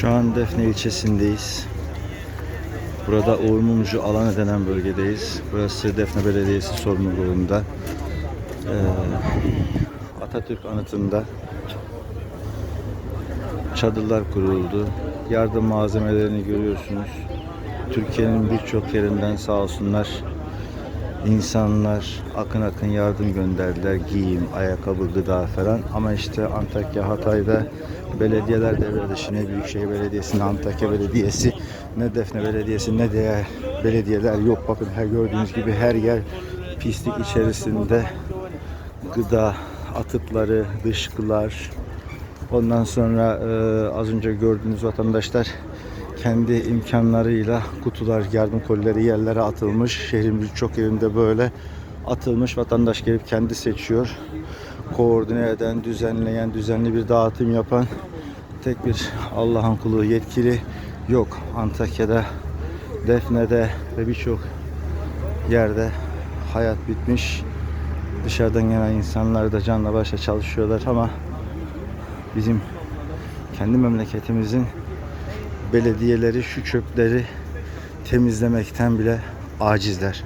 Şu an Defne ilçesindeyiz. Burada Uğur Mumcu alanı denen bölgedeyiz. Burası Defne Belediyesi sorumluluğunda. Ee, Atatürk anıtında çadırlar kuruldu. Yardım malzemelerini görüyorsunuz. Türkiye'nin birçok yerinden sağ olsunlar insanlar akın akın yardım gönderdiler. Giyim, ayakkabı, gıda falan. Ama işte Antakya, Hatay'da belediyeler devre dışı. Ne Büyükşehir Belediyesi, ne Antakya Belediyesi, ne Defne Belediyesi, ne diğer belediyeler yok. Bakın her gördüğünüz gibi her yer pislik içerisinde. Gıda atıkları, dışkılar, Ondan sonra e, az önce gördüğünüz vatandaşlar kendi imkanlarıyla kutular, yardım kolileri yerlere atılmış. Şehrin birçok yerinde böyle atılmış. Vatandaş gelip kendi seçiyor. Koordine eden, düzenleyen, düzenli bir dağıtım yapan tek bir Allah'ın kulu yetkili yok. Antakya'da, Defne'de ve birçok yerde hayat bitmiş. Dışarıdan gelen insanlar da canla başla çalışıyorlar ama bizim kendi memleketimizin belediyeleri şu çöpleri temizlemekten bile acizler.